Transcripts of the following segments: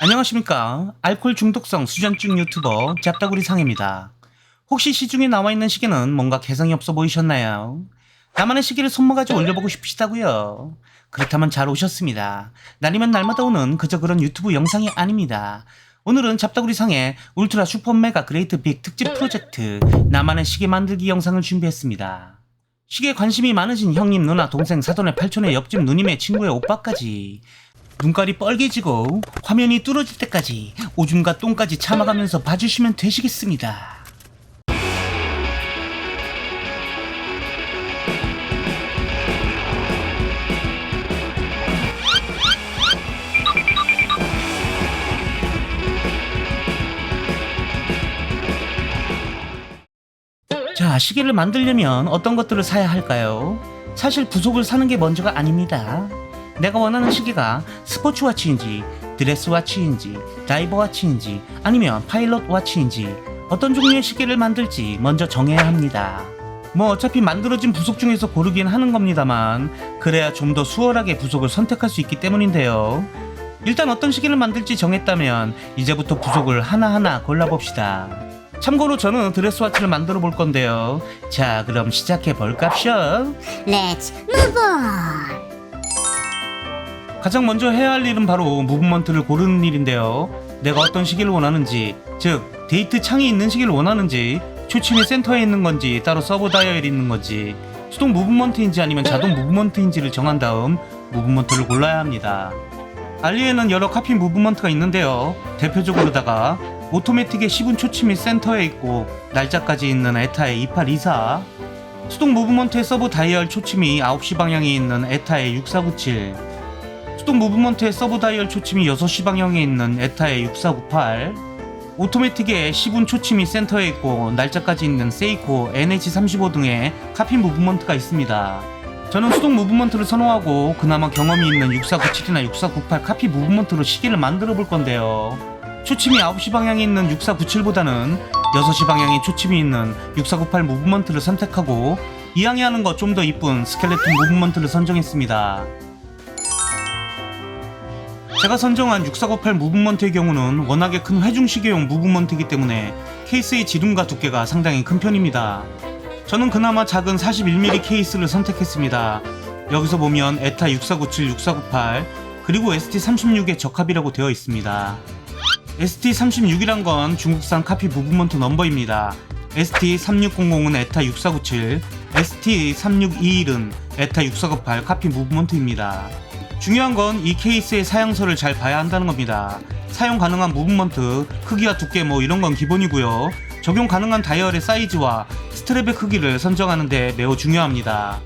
안녕하십니까. 알코올 중독성 수전증 유튜버 잡다구리 상입니다. 혹시 시중에 나와 있는 시계는 뭔가 개성이 없어 보이셨나요? 나만의 시계를 손모가지 올려보고 싶으시다고요? 그렇다면 잘 오셨습니다. 날이면 날마다 오는 그저 그런 유튜브 영상이 아닙니다. 오늘은 잡다구리 상의 울트라 슈퍼 메가 그레이트 빅 특집 프로젝트 나만의 시계 만들기 영상을 준비했습니다. 시계에 관심이 많으신 형님, 누나, 동생, 사돈의 팔촌의 옆집 누님의 친구의 오빠까지 눈깔이 뻘개지고 화면이 뚫어질 때까지 오줌과 똥까지 참아가면서 봐주시면 되시겠습니다. 자, 시계를 만들려면 어떤 것들을 사야 할까요? 사실 부속을 사는 게 먼저가 아닙니다. 내가 원하는 시계가 스포츠워치인지, 드레스워치인지, 다이버워치인지, 아니면 파일럿 워치인지, 어떤 종류의 시계를 만들지 먼저 정해야 합니다. 뭐 어차피 만들어진 부속 중에서 고르긴 하는 겁니다만, 그래야 좀 더 수월하게 부속을 선택할 수 있기 때문인데요. 일단 어떤 시계를 만들지 정했다면, 이제부터 부속을 하나하나 골라봅시다. 참고로 저는 드레스워치를 만들어 볼 건데요. 자, 그럼 시작해 볼까쇼? Let's move on. 가장 먼저 해야 할 일은 바로 무브먼트를 고르는 일인데요. 내가 어떤 시계를 원하는지, 즉 데이트 창이 있는 시계를 원하는지, 초침이 센터에 있는 건지, 따로 서브 다이얼이 있는 건지, 수동 무브먼트인지 아니면 자동 무브먼트인지를 정한 다음 무브먼트를 골라야 합니다. 알리에는 여러 카피 무브먼트가 있는데요. 대표적으로다가 오토매틱의 10분 초침이 센터에 있고 날짜까지 있는 에타의 2824, 수동 무브먼트의 서브 다이얼 초침이 9시 방향에 있는 에타의 6497, 수동 무브먼트의 서브 다이얼 초침이 6시 방향에 있는 에타의 6498 오토매틱의 시분 초침이 센터에 있고 날짜까지 있는 세이코 NH35 등의 카피 무브먼트가 있습니다. 저는 수동 무브먼트를 선호하고 그나마 경험이 있는 6497이나 6498 카피 무브먼트로 시계를 만들어 볼 건데요. 초침이 9시 방향에 있는 6497보다는 6시 방향에 초침이 있는 6498 무브먼트를 선택하고 이왕에 하는 거좀더 이쁜 스켈레톤 무브먼트를 선정했습니다. 제가 선정한 6498 무브먼트의 경우는 워낙에 큰 회중시계용 무브먼트이기 때문에 케이스의 지름과 두께가 상당히 큰 편입니다. 저는 그나마 작은 41mm 케이스를 선택했습니다. 여기서 보면 에타 6497, 6498 그리고 ST36의 적합이라고 되어 있습니다. ST36이란 건 중국산 카피 무브먼트 넘버입니다. ST3600은 에타 6497, ST3621은 에타 6498 카피 무브먼트입니다. 중요한 건 이 케이스의 사양서를 잘 봐야 한다는 겁니다. 사용 가능한 무브먼트, 크기와 두께 뭐 이런 건 기본이고요. 적용 가능한 다이얼의 사이즈와 스트랩의 크기를 선정하는데 매우 중요합니다.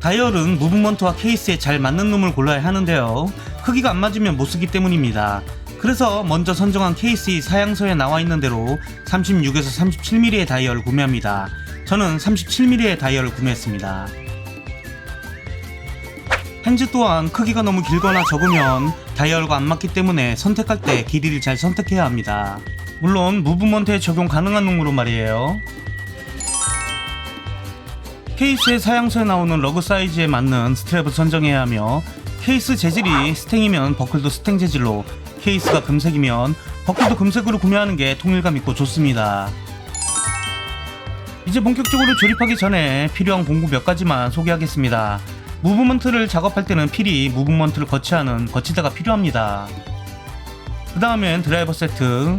다이얼은 무브먼트와 케이스에 잘 맞는 놈을 골라야 하는데요. 크기가 안 맞으면 못 쓰기 때문입니다. 그래서 먼저 선정한 케이스의 사양서에 나와 있는 대로 36에서 37mm의 다이얼을 구매합니다. 저는 37mm의 다이얼을 구매했습니다. 핸즈 또한 크기가 너무 길거나 적으면 다이얼과 안 맞기 때문에 선택할 때 길이를 잘 선택해야 합니다. 물론 무브먼트에 적용 가능한 놈으로 말이에요. 케이스의 사양서에 나오는 러그 사이즈에 맞는 스트랩을 선정해야 하며 케이스 재질이 스탱이면 버클도 스탱 재질로 케이스가 금색이면 버클도 금색으로 구매하는 게 통일감 있고 좋습니다. 이제 본격적으로 조립하기 전에 필요한 공구 몇 가지만 소개하겠습니다. 무브먼트를 작업할 때는 필히 무브먼트를 거치하는 거치대가 필요합니다. 그 다음엔 드라이버 세트,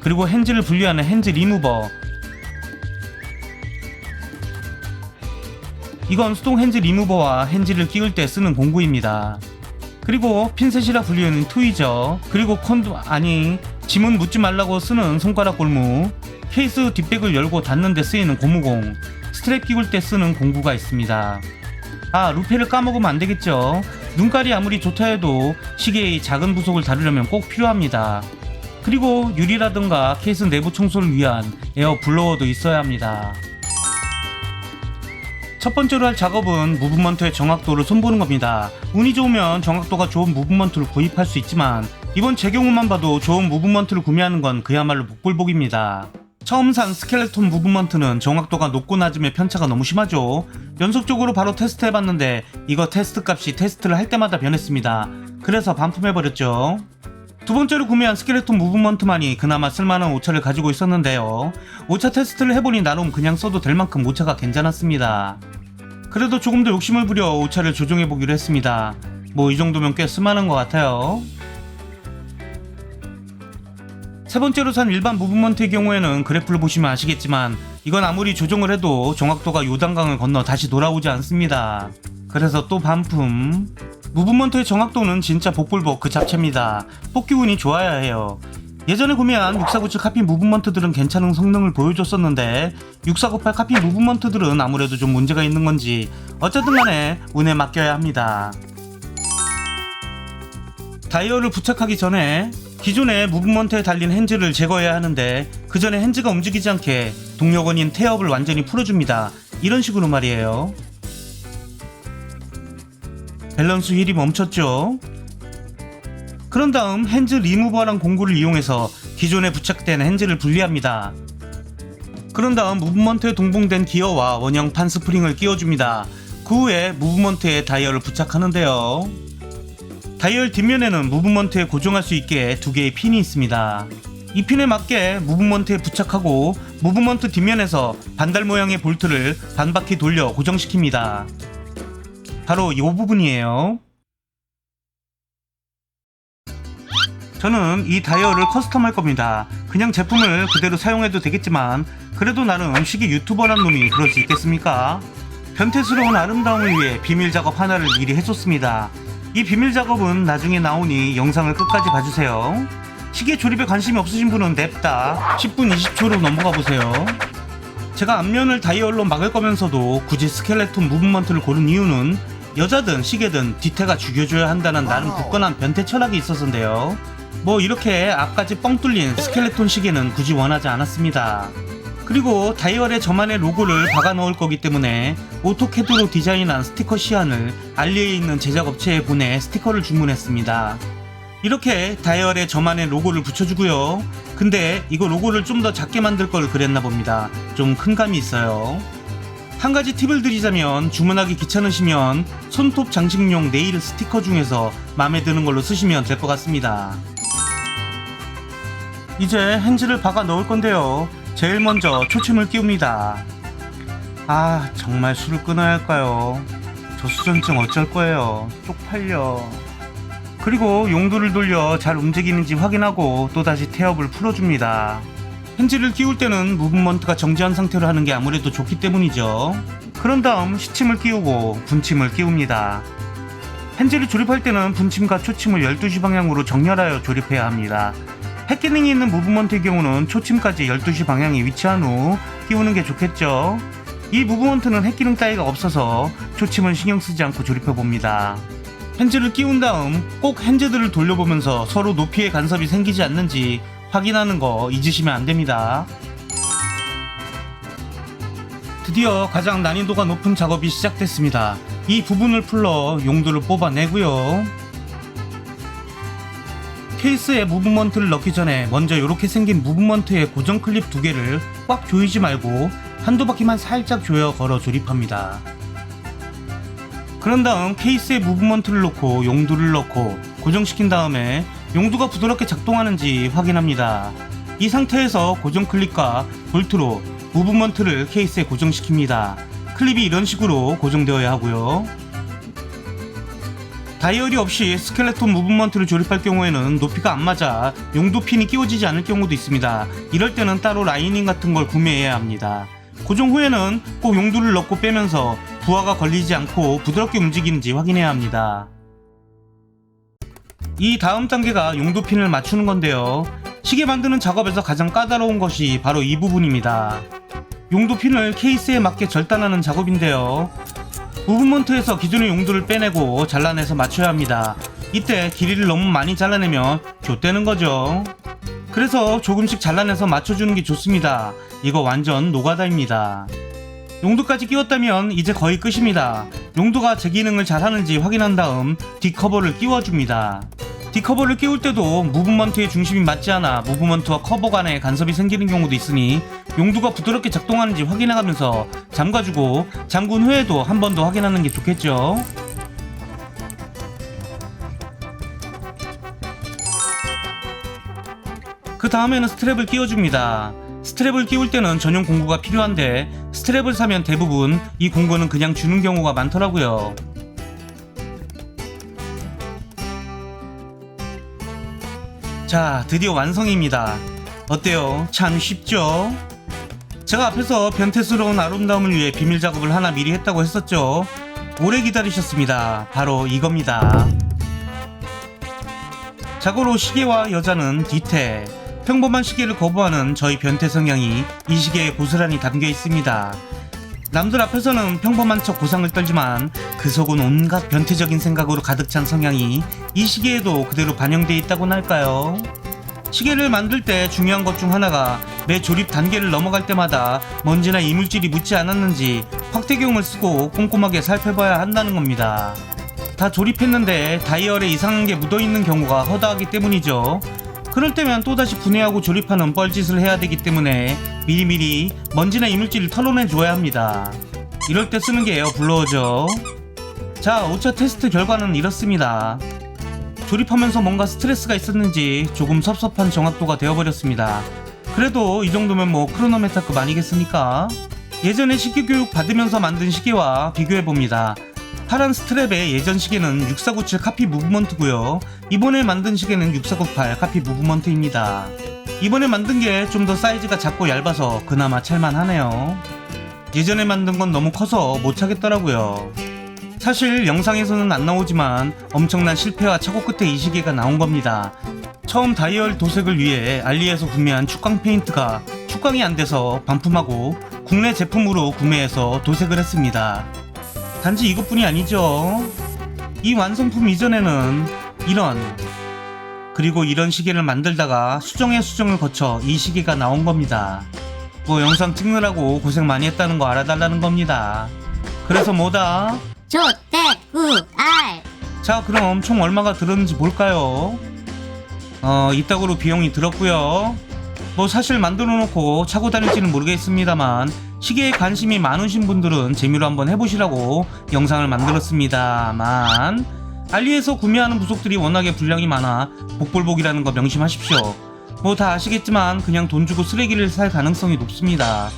그리고 핸즈를 분리하는 핸즈 리무버. 이건 수동 핸즈 리무버와 핸즈를 끼울 때 쓰는 공구입니다. 그리고 핀셋이라 불리는 트위저, 그리고 컨도 아니 지문 묻지 말라고 쓰는 손가락 골무, 케이스 뒷백을 열고 닫는 데 쓰이는 고무공, 스트랩 끼울 때 쓰는 공구가 있습니다. 아 루페를 까먹으면 안 되겠죠. 눈깔이 아무리 좋다 해도 시계의 작은 부속을 다루려면 꼭 필요합니다. 그리고 유리라든가 케이스 내부 청소를 위한 에어 블로워도 있어야 합니다. 첫 번째로 할 작업은 무브먼트의 정확도를 손보는 겁니다. 운이 좋으면 정확도가 좋은 무브먼트를 구입할 수 있지만 이번 제 경우만 봐도 좋은 무브먼트를 구매하는 건 그야말로 복불복입니다. 처음 산 스켈레톤 무브먼트는 정확도가 높고 낮음의 편차가 너무 심하죠. 연속적으로 바로 테스트 해봤는데 이거 테스트 값이 테스트를 할 때마다 변했습니다. 그래서 반품해버렸죠. 두 번째로 구매한 스켈레톤 무브먼트만이 그나마 쓸만한 오차를 가지고 있었는데요. 오차 테스트를 해보니 나름 그냥 써도 될 만큼 오차가 괜찮았습니다. 그래도 조금 더 욕심을 부려 오차를 조정해보기로 했습니다. 뭐 이 정도면 꽤 쓸만한 것 같아요. 세 번째로 산 일반 무브먼트의 경우에는 그래프를 보시면 아시겠지만 이건 아무리 조정을 해도 정확도가 요단강을 건너 다시 돌아오지 않습니다. 그래서 또 반품. 무브먼트의 정확도는 진짜 복불복 그 자체입니다. 뽑기 운이 좋아야 해요. 예전에 구매한 6497 카피 무브먼트들은 괜찮은 성능을 보여줬었는데 6498 카피 무브먼트들은 아무래도 좀 문제가 있는 건지 어쨌든 간에 운에 맡겨야 합니다. 다이얼을 부착하기 전에 기존의 무브먼트에 달린 핸즈를 제거해야 하는데 그 전에 핸즈가 움직이지 않게 동력원인 태엽을 완전히 풀어줍니다. 이런 식으로 말이에요. 밸런스 휠이 멈췄죠. 그런 다음 핸즈 리무버랑 공구를 이용해서 기존에 부착된 핸즈를 분리합니다. 그런 다음 무브먼트에 동봉된 기어와 원형 판 스프링을 끼워줍니다. 그 후에 무브먼트에 다이얼을 부착하는데요. 다이얼 뒷면에는 무브먼트에 고정할 수 있게 두 개의 핀이 있습니다. 이 핀에 맞게 무브먼트에 부착하고 무브먼트 뒷면에서 반달 모양의 볼트를 반바퀴 돌려 고정시킵니다. 바로 이 부분이에요. 저는 이 다이얼을 커스텀 할 겁니다. 그냥 제품을 그대로 사용해도 되겠지만 그래도 나름 시계 유튜버란 놈이 그럴 수 있겠습니까? 변태스러운 아름다움을 위해 비밀 작업 하나를 미리 해줬습니다. 이 비밀 작업은 나중에 나오니 영상을 끝까지 봐주세요. 시계 조립에 관심이 없으신 분은 냅다 10분 20초로 넘어가 보세요. 제가 앞면을 다이얼로 막을 거면서도 굳이 스켈레톤 무브먼트를 고른 이유는 여자든 시계든 뒤태가 죽여줘야 한다는 나름 굳건한 변태 철학이 있어서인데요. 뭐 이렇게 앞까지 뻥 뚫린 스켈레톤 시계는 굳이 원하지 않았습니다. 그리고 다이얼에 저만의 로고를 박아 넣을 거기 때문에 오토캐드로 디자인한 스티커 시안을 알리에 있는 제작업체에 보내 스티커를 주문했습니다. 이렇게 다이얼에 저만의 로고를 붙여주고요. 근데 이거 로고를 좀 더 작게 만들 걸 그랬나 봅니다. 좀 큰 감이 있어요. 한 가지 팁을 드리자면 주문하기 귀찮으시면 손톱 장식용 네일 스티커 중에서 마음에 드는 걸로 쓰시면 될 것 같습니다. 이제 핸즈를 박아 넣을 건데요. 제일 먼저 초침을 끼웁니다. 아, 정말 술을 끊어야 할까요? 저수전증 어쩔 거예요. 쪽팔려. 그리고 용도를 돌려 잘 움직이는지 확인하고 또다시 태엽을 풀어줍니다. 핸즈를 끼울 때는 무브먼트가 정지한 상태로 하는 게 아무래도 좋기 때문이죠. 그런 다음 시침을 끼우고 분침을 끼웁니다. 핸즈를 조립할 때는 분침과 초침을 12시 방향으로 정렬하여 조립해야 합니다. 해기능이 있는 무브먼트의 경우는 초침까지 12시 방향에 위치한 후 끼우는 게 좋겠죠. 이 무브먼트는 해기능 따위가 없어서 초침은 신경 쓰지 않고 조립해 봅니다. 핸즈를 끼운 다음 꼭 핸즈들을 돌려보면서 서로 높이의 간섭이 생기지 않는지 확인하는 거 잊으시면 안 됩니다. 드디어 가장 난이도가 높은 작업이 시작됐습니다. 이 부분을 풀러 용도를 뽑아내고요. 케이스에 무브먼트를 넣기 전에 먼저 이렇게 생긴 무브먼트의 고정 클립 두 개를 꽉 조이지 말고 한두 바퀴만 살짝 조여 걸어 조립합니다. 그런 다음 케이스에 무브먼트를 넣고 용두를 넣고 고정시킨 다음에 용두가 부드럽게 작동하는지 확인합니다. 이 상태에서 고정 클립과 볼트로 무브먼트를 케이스에 고정시킵니다. 클립이 이런 식으로 고정되어야 하고요. 다이얼이 없이 스켈레톤 무브먼트를 조립할 경우에는 높이가 안 맞아 용도 핀이 끼워지지 않을 경우도 있습니다. 이럴 때는 따로 라이닝 같은 걸 구매해야 합니다. 고정 후에는 꼭 용두를 넣고 빼면서 부하가 걸리지 않고 부드럽게 움직이는지 확인해야 합니다. 이 다음 단계가 용도 핀을 맞추는 건데요. 시계 만드는 작업에서 가장 까다로운 것이 바로 이 부분입니다. 용도 핀을 케이스에 맞게 절단하는 작업인데요. 무브먼트에서 기존의 용도를 빼내고 잘라내서 맞춰야 합니다. 이때 길이를 너무 많이 잘라내면 좆되는 거죠. 그래서 조금씩 잘라내서 맞춰주는 게 좋습니다. 이거 완전 노가다입니다. 용도까지 끼웠다면 이제 거의 끝입니다. 용도가 제 기능을 잘 하는지 확인한 다음 뒷커버를 끼워줍니다. 디커버를 끼울 때도 무브먼트의 중심이 맞지 않아 무브먼트와 커버 간에 간섭이 생기는 경우도 있으니 용두가 부드럽게 작동하는지 확인해가면서 잠가주고 잠근 후에도 한 번 더 확인하는 게 좋겠죠. 그 다음에는 스트랩을 끼워줍니다. 스트랩을 끼울 때는 전용 공구가 필요한데 스트랩을 사면 대부분 이 공구는 그냥 주는 경우가 많더라고요. 자, 드디어 완성입니다. 어때요? 참 쉽죠? 제가 앞에서 변태스러운 아름다움을 위해 비밀 작업을 하나 미리 했다고 했었죠. 오래 기다리셨습니다. 바로 이겁니다. 자고로 시계와 여자는 뒤태. 평범한 시계를 거부하는 저희 변태 성향이 이 시계에 고스란히 담겨 있습니다. 남들 앞에서는 평범한 척 고상을 떨지만 그 속은 온갖 변태적인 생각으로 가득 찬 성향이 이 시계에도 그대로 반영돼 있다고나 할까요? 시계를 만들 때 중요한 것 중 하나가 매 조립 단계를 넘어갈 때마다 먼지나 이물질이 묻지 않았는지 확대경을 쓰고 꼼꼼하게 살펴봐야 한다는 겁니다. 다 조립했는데 다이얼에 이상한 게 묻어있는 경우가 허다하기 때문이죠. 그럴 때면 또다시 분해하고 조립하는 뻘짓을 해야 되기 때문에 미리미리 먼지나 이물질을 털어내 줘야 합니다. 이럴 때 쓰는 게 에어 블로어죠. 자, 5차 테스트 결과는 이렇습니다. 조립하면서 뭔가 스트레스가 있었는지 조금 섭섭한 정확도가 되어버렸습니다. 그래도 이 정도면 뭐 크로노메타급 아니겠습니까? 예전에 시계 교육 받으면서 만든 시계와 비교해봅니다. 파란 스트랩의 예전 시계는 6497 카피 무브먼트고요. 이번에 만든 시계는 6498 카피 무브먼트입니다. 이번에 만든 게 좀 더 사이즈가 작고 얇아서 그나마 찰만하네요. 예전에 만든 건 너무 커서 못 차겠더라고요. 사실 영상에서는 안 나오지만 엄청난 실패와 착오 끝에 이 시계가 나온 겁니다. 처음 다이얼 도색을 위해 알리에서 구매한 축광 페인트가 축광이 안 돼서 반품하고 국내 제품으로 구매해서 도색을 했습니다. 단지 이것뿐이 아니죠. 이 완성품 이전에는 이런 그리고 이런 시계를 만들다가 수정에 수정을 거쳐 이 시계가 나온 겁니다. 뭐 영상 찍느라고 고생 많이 했다는 거 알아달라는 겁니다. 그래서 뭐다? 조대구알 자 그럼 총 얼마가 들었는지 볼까요? 어 이따구로 비용이 들었고요 뭐 사실 만들어 놓고 차고 다닐지는 모르겠습니다만 시계에 관심이 많으신 분들은 재미로 한번 해보시라고 영상을 만들었습니다만 알리에서 구매하는 부속들이 워낙에 분량이 많아 복불복이라는 거 명심하십시오 뭐 다 아시겠지만 그냥 돈 주고 쓰레기를 살 가능성이 높습니다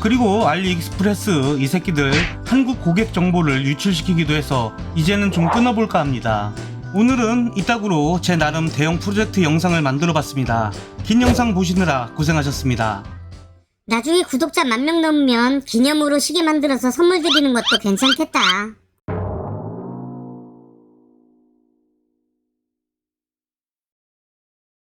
그리고 알리익스프레스 이 새끼들 한국 고객 정보를 유출시키기도 해서 이제는 좀 끊어볼까 합니다. 오늘은 이따구로 제 나름 대형 프로젝트 영상을 만들어 봤습니다. 긴 영상 보시느라 고생하셨습니다. 나중에 구독자 만 명 넘으면 기념으로 시계 만들어서 선물 드리는 것도 괜찮겠다